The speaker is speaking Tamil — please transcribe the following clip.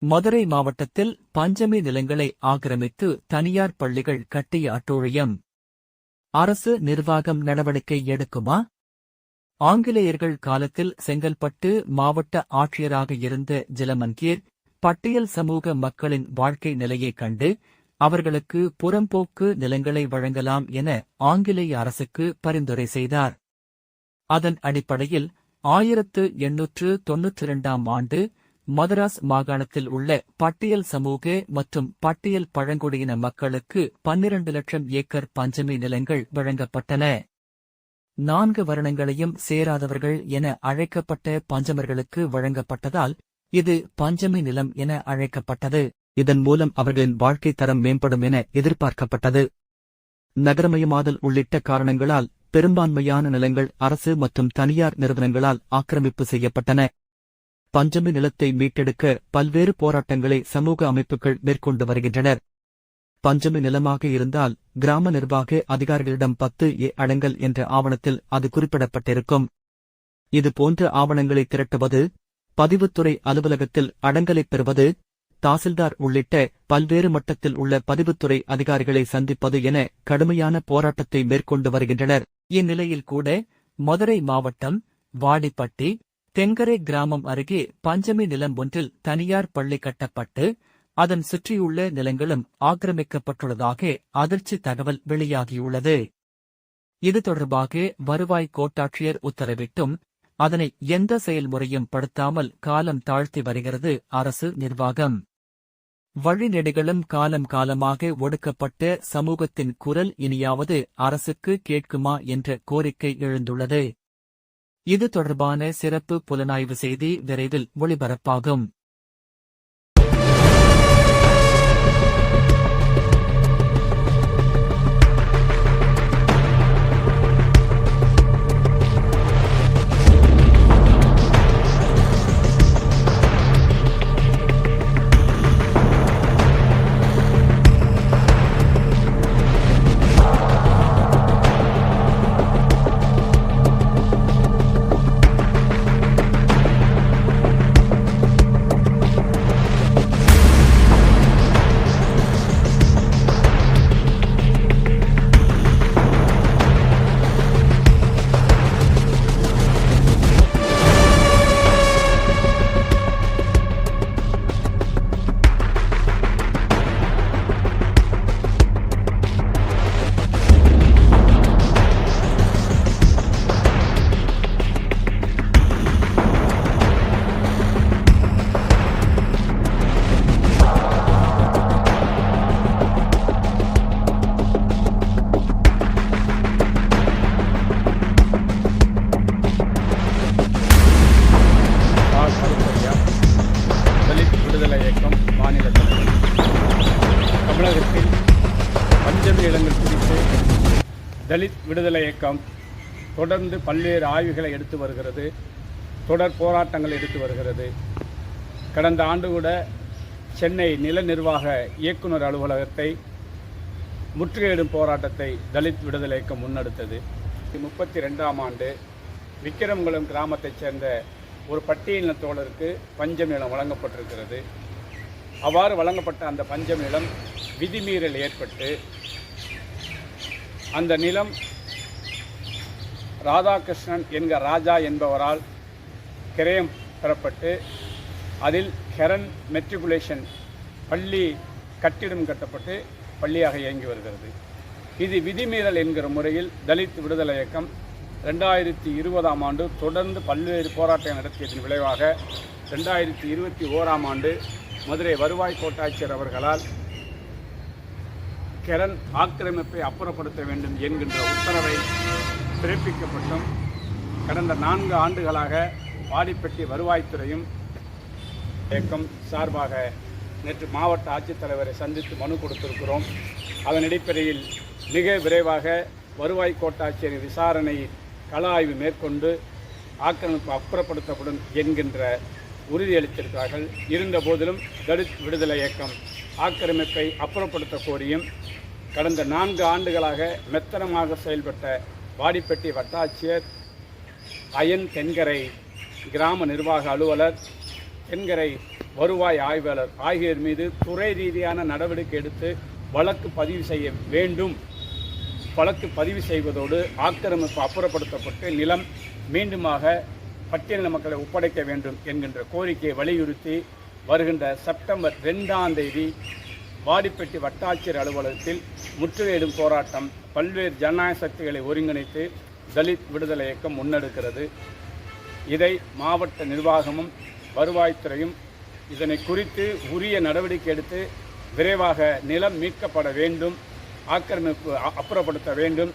மதுரை மாவட்டத்தில் பஞ்சமி நிலங்களை ஆக்கிரமித்து தனியார் பள்ளிகள் கட்டிய அட்டூழியம். அரசு நிர்வாகம் நடவடிக்கை எடுக்குமா? ஆங்கிலேயர்கள் காலத்தில் செங்கல்பட்டு மாவட்ட ஆட்சியராக இருந்த ஜிலமன்கீர் பட்டியல் சமூக மக்களின் வாழ்க்கை நிலையைக் கண்டு அவர்களுக்கு புறம்போக்கு நிலங்களை வழங்கலாம் என ஆங்கிலேய அரசுக்கு பரிந்துரை செய்தார். அதன் அடிப்படையில் ஆயிரத்து எண்ணூற்று தொன்னூற்றி இரண்டாம் ஆண்டு மதராஸ் மாகாணத்தில் உள்ள பட்டியல் சமூக மற்றும் பட்டியல் பழங்குடியின மக்களுக்கு பன்னிரண்டு லட்சம் ஏக்கர் பஞ்சமி நிலங்கள் வழங்கப்பட்டன. நான்கு வருணங்களையும் சேராதவர்கள் என அழைக்கப்பட்ட பஞ்சமர்களுக்கு வழங்கப்பட்டதால் இது பஞ்சமி நிலம் என அழைக்கப்பட்டது. இதன் மூலம் அவர்களின் வாழ்க்கை தரம் மேம்படும் என எதிர்பார்க்கப்பட்டது. நகரமயமாதல் உள்ளிட்ட காரணங்களால் பெரும்பான்மையான நிலங்கள் அரசு மற்றும் தனியார் நிறுவனங்களால் ஆக்கிரமிப்பு செய்யப்பட்டன. பஞ்சமி நிலத்தை மீட்டெடுக்க பல்வேறு போராட்டங்களை சமூக அமைப்புகள் மேற்கொண்டு வருகின்றனர். பஞ்சமி நிலமாக இருந்தால் கிராம நிர்வாக அதிகாரிகளிடம் பத்து ஏ அடங்கல் என்ற ஆவணத்தில் அது குறிப்பிடப்பட்டிருக்கும். இது போன்ற ஆவணங்களை திரட்டுவது பதிவுத்துறை அலுவலகத்தில் அடங்கலைப் பெறுவது தாசில்தார் உள்ளிட்ட பல்வேறு மட்டத்தில் உள்ள பதிவுத்துறை அதிகாரிகளை சந்திப்பது என கடுமையான போராட்டத்தை மேற்கொண்டு வருகின்றனர். இந்நிலையில் கூட மதுரை மாவட்டம் வாடிப்பட்டி தென்கரை கிராமம் அருகே பஞ்சமி நிலம் ஒன்றில் தனியார் பள்ளி கட்டப்பட்டு அதன் சுற்றியுள்ள நிலங்களும் ஆக்கிரமிக்கப்பட்டுள்ளதாக அதிர்ச்சி தகவல் வெளியாகியுள்ளது. இது தொடர்பாக வருவாய் கோட்டாட்சியர் உத்தரவிட்டும் அதனை எந்த செயல்முறையும் படுத்தாமல் காலம் தாழ்த்தி வருகிறது அரசு நிர்வாகம். வழிநெடுகளும் காலம் காலமாக ஒடுக்கப்பட்ட சமூகத்தின் குரல் இனியாவது அரசுக்கு கேட்குமா என்ற கோரிக்கை எழுந்துள்ளது. இது தொடர்பான சிறப்பு புலனாய்வு செய்தி விரைவில் ஒளிபரப்பாகும். குறித்து தலித் விடுதலை இயக்கம் தொடர்ந்து பல்வேறு ஆய்வுகளை எடுத்து வருகிறது. தொடர் போராட்டங்கள் எடுத்து வருகிறது. கடந்த ஆண்டு கூட சென்னை நில நிர்வாக இயக்குனர் அலுவலகத்தை முற்றுகையிடும் போராட்டத்தை தலித் விடுதலை இயக்கம் முன்னெடுத்தது. முப்பத்தி ரெண்டாம் ஆண்டு விக்கிரமங்குளம் கிராமத்தைச் சேர்ந்த ஒரு பட்டியலின தோழருக்கு பஞ்சம் நிலம் வழங்கப்பட்டிருக்கிறது. அவ்வாறு வழங்கப்பட்ட அந்த பஞ்சம் நிலம் விதிமீறல் ஏற்பட்டு அந்த நிலம் ராதாகிருஷ்ணன் என்கிற ராஜா என்பவரால் கிரயம் பெறப்பட்டு அதில் ஹெரன் மெட்ரிகுலேஷன் பள்ளி கட்டிடம் கட்டப்பட்டு பள்ளியாக இயங்கி வருகிறது. இது விதிமீறல் என்கிற முறையில் தலித் விடுதலை இயக்கம் ரெண்டாயிரத்தி இருபதாம் ஆண்டு தொடர்ந்து பல்வேறு போராட்டம் நடத்தியதன் விளைவாக ரெண்டாயிரத்தி இருபத்தி ஓராம் ஆண்டு மதுரை வருவாய் கோட்டாட்சியர் அவர்களால் கெரன் ஆக்கிரமிப்பை அப்புறப்படுத்த வேண்டும் என்கின்ற உத்தரவை பிறப்பிக்கப்பட்டும். கடந்த நான்கு ஆண்டுகளாக வாடிப்பட்டி வருவாய்த்துறையும் இயக்கம் சார்பாக நேற்று மாவட்ட ஆட்சித்தலைவரை சந்தித்து மனு கொடுத்திருக்கிறோம். அதன் அடிப்படையில் மிக விரைவாக வருவாய் கோட்டாட்சியரின் விசாரணை கள ஆய்வு மேற்கொண்டு ஆக்கிரமிப்பு அப்புறப்படுத்தப்படும் என்கின்ற உறுதியளித்திருக்கிறார்கள் இருந்த போதிலும் தலித் விடுதலை இயக்கம் ஆக்கிரமிப்பை அப்புறப்படுத்த கோரியும் கடந்த நான்கு ஆண்டுகளாக மெத்தனமாக செயல்பட்ட வாடிப்பட்டி வட்டாட்சியர் அயன் தென்கரை கிராம நிர்வாக அலுவலர் தென்கரை வருவாய் ஆய்வாளர் ஆகியோர் மீது துறை ரீதியான நடவடிக்கை எடுத்து வழக்கு பதிவு செய்ய வேண்டும். வழக்கு பதிவு செய்வதோடு ஆக்கிரமிப்பு அப்புறப்படுத்தப்பட்டு நிலம் மீண்டுமாக பட்டியலின மக்களை ஒப்படைக்க வேண்டும் என்கின்ற கோரிக்கையை வலியுறுத்தி வருகின்ற செப்டம்பர் ரெண்டாம் தேதி வாடிப்பட்டி வட்டாட்சியர் அலுவலகத்தில் முற்றுகையிடும் போராட்டம் பல்வேறு ஜனநாயக சக்திகளை ஒருங்கிணைத்து தலித் விடுதலை இயக்கம் முன்னெடுக்கிறது. இதை மாவட்ட நிர்வாகமும் வருவாய்த்துறையும் இதனை குறித்து உரிய நடவடிக்கை எடுத்து விரைவாக நிலம் மீட்கப்பட வேண்டும் ஆக்கிரமிப்பு அப்புறப்படுத்த வேண்டும்.